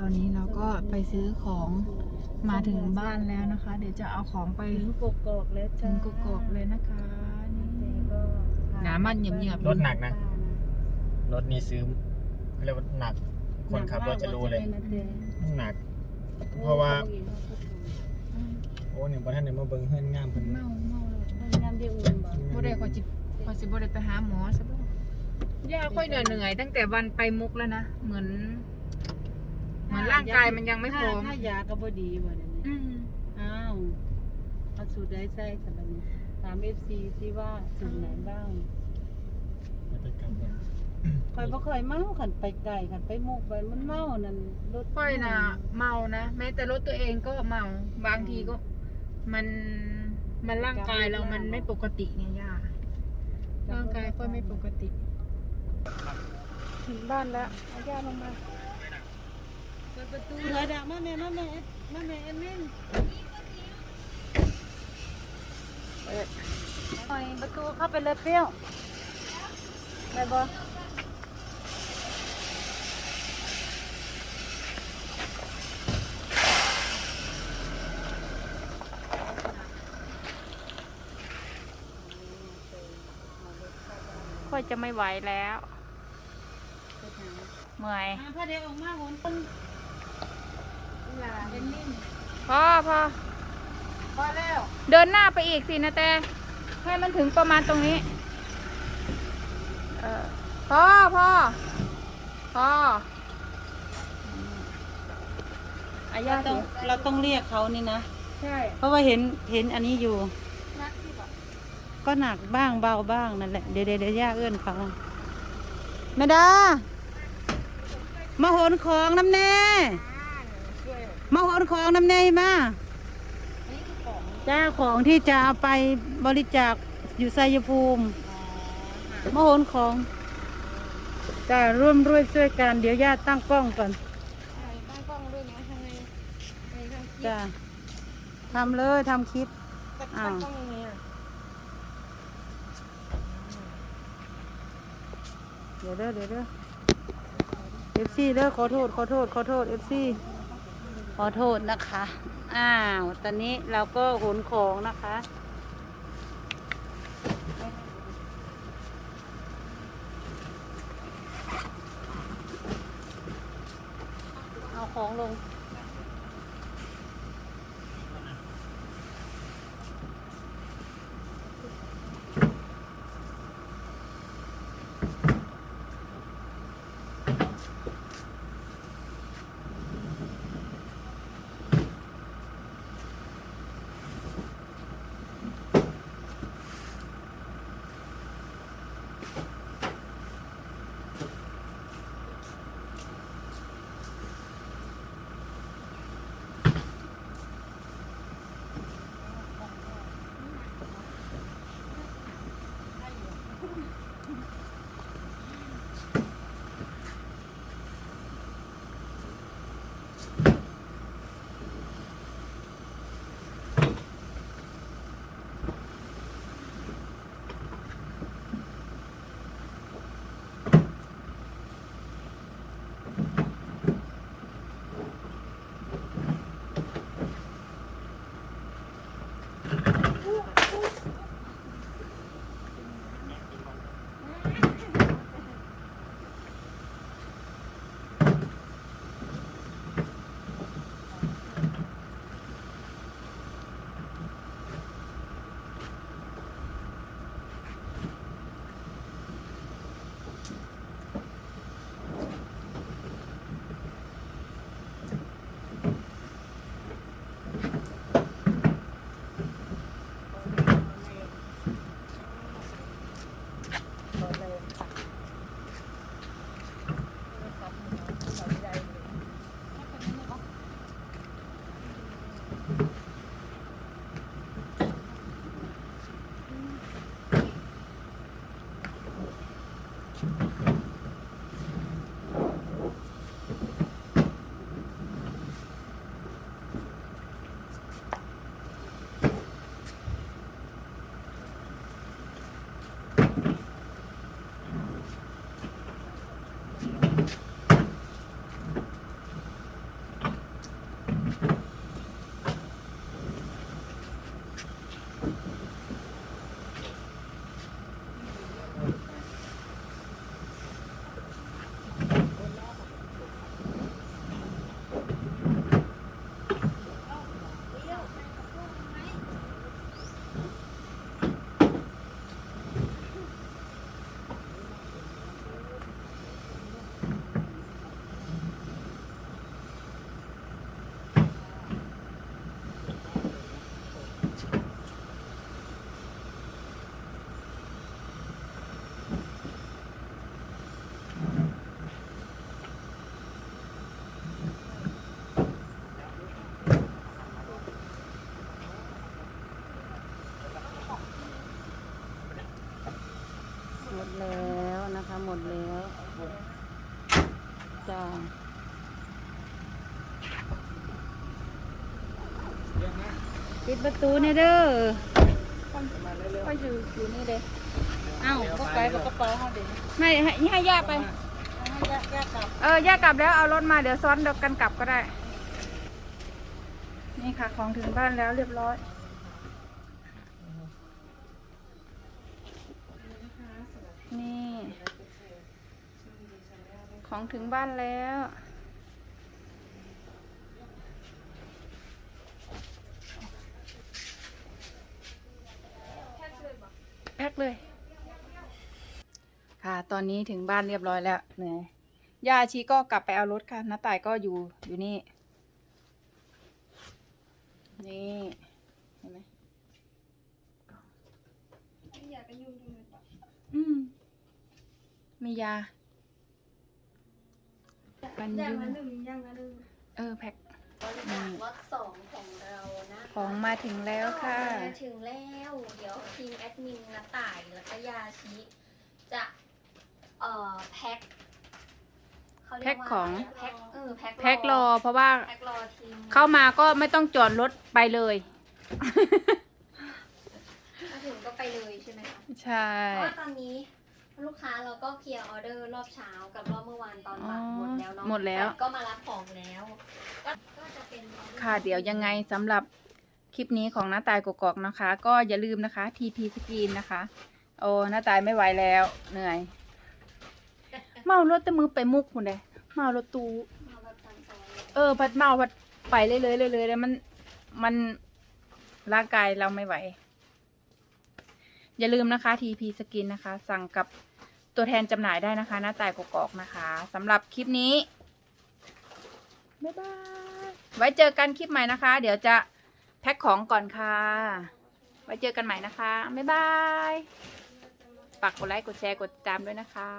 ตอนนี้เราก็ไปซื้อของมาถึงบ้านแล้วนะคะ เดี๋ยวจะเอาของไปถึงกกอกแล้วถึจ้างกกอกเลยนะคะนี่ก็หนามันเหยียบๆรถหนักนะ รถนี้ซื้อเขาเรียกว่าหนัก คนขับรถจะรู้เลย หนัก เพราะว่า โอ้เนี่ยพอท่านเนี่ยมาเบิ้งเฮือนงามเพิ่นเมาเมาเลยน้ำเดียวอุ่นบ่บ่ได้ขอจิขอสิบ่ได้ไปหาหมอซะบ่ย่าค่อยเหนื่อยเหนื่อยตั้งแต่วันไปมุกแล้วนะ เหมือนเหมือน ร่างกายมันยังไม่พร้อมถ้ายาก็บ่ดีบ่เดี๋ยวนี้อืมอ้าวเอาสูตรใดใส่สำหรับนี้ถาม FC สิว่าสูตรไหนบ้างอย่าไปกลับเลยข่อยบ่เคยเมาขันไปไกลขันไปมุกไปมันเมานั่นรถค่อยนะเมานะแม้แต่รถตัวเองก็เมาบางทีก็ มันมันร่างกายเรามันไม่ปกติไงย่าร่างกายก็ไม่ปกติ ถึงบ้านแล้วเอาย่าลงมาเปิดประตูเลยดักมาแม่มาแม่มาแม่เอ็มมินเปิดหน่อยประตูเข้าไปเลยเปรี้ยวได้บ่ค่อยจะไม่ไหวแล้ว เมื่อยอ่าพาเด็กออกมาหน ต้นเอ็มมินพอพอพอแล้วเดินหน้าไปอีกสินะแต่ให้มันถึงประมาณตรงนี้เออพอพอพออาเราญาต้ต้อองงเราต้องเรียกเขานี่นะ ใช่เพราะว่าเห็นเห็นอันนี้อยู่ นักที่แบบก็หนักบ้างเบาบ้างนั่นแหละ เดี๋ยวเดี๋ยวเดี๋ยวย่าเอื้อนเขาแม่ดามาโหนของน้ำแน่ช่วย มาโหนของน้ำแน่มาจ้าของที่จะเอาไปบริจาคอยู่ไซยภูมิมาโหนของจ้าร่วมด้วยช่วยกันเดี๋ยวย่าตั้งกล้องก่อนตั้งกล้องด้วยนะทำไมทำไมทำคลิปจ้าทำเลยทำคลิปตั้งอ้าวกล้องยังไงอะเดี๋ยวเด้อเดี๋ยวเด้อเอฟซีเด้อขอโทษขอโทษขอโทษเอฟซี ขอโทษนะคะ อ้าว ตอนนี้เราก็ขนของนะคะ เอาของลง หมดแล้วนะคะ หมดแล้วจ้าปิดประตูเนี่ยเด้อค่อยู่อยู่นี่เลยอ้าวก็ไปก็กระเป๋าเขาเด็กไม่ให้ให้แยกไปเออแยกกลับแล้วเอารถมาเดี๋ยวซ้อนเดียวกันกลับก็ได้ นี่ค่ะของถึงบ้านแล้วเรียบร้อย ของถึงบ้านแล้ว แพ็คเลย ค่ะ ตอนนี้ถึงบ้านเรียบร้อยแล้วเหนื่อยย่าชีก็กลับไปเอารถค่ะน้าต่ายก็อยู่อยู่นี่ นี่เห็นไหมอืมมียา กันอย่างยุละงหนึ่งอย่างละหนึ่งเออแพ็ค บริจาคล็อตสองของเรานะของมาถึงแล้วค่ะ มาถึงแล้ว เดี๋ยวทีมแอดมินนะต่ายแล้วก็ยาชิ จะเอ่อแพ็คเขาเรียแพ็คว่าของ แพ็คเออแพ็คแพ็ครอเพราะว่าแพ็ครอทีมเข้ามาก็ไม่ต้องจอดรถไปเลย มาถึงก็ไปเลยใช่ไหมคะใช่ เพราะว่าตอนนี้ ลูกค้าเราก็เคลียร์ออเดอร์รอบเช้ากับรอบเมื่อวานตอนบ่ายหมดแล้วเนาะหมดแล้ว ก็มารับของแล้ว ก็ก็จะเป็นออดอร์ค่ะเดี๋ยวยังไงสำหรับคลิปนี้ของหน้าตายกกอกนะคะ ก็อย่าลืมนะคะ TP สกรีนนะคะ โอ้หน้าตายไม่ไหวแล้วเหนื่อย เมารถแต่มือไปมุกคุณเลยเมารถตู้มาแบบตามซอยเลยเออพัดเมาพัดไปเลยเลยเลยเลยแล้วมันมันร่างกายเราไม่ไหว อย่าลืมนะคะ TP สกินนะคะ สั่งกับ ตัวแทนจำหน่ายได้นะคะ หน้าตายกกอกนะคะสำหรับคลิปนี้ บ๊ายบาย ไว้เจอกันคลิปใหม่นะคะ เดี๋ยวจะแพ็คของก่อนค่ะ ไว้เจอกันใหม่นะคะ บ๊ายบายฝากกดไลค์กดแชร์กดติดตามด้วยนะคะ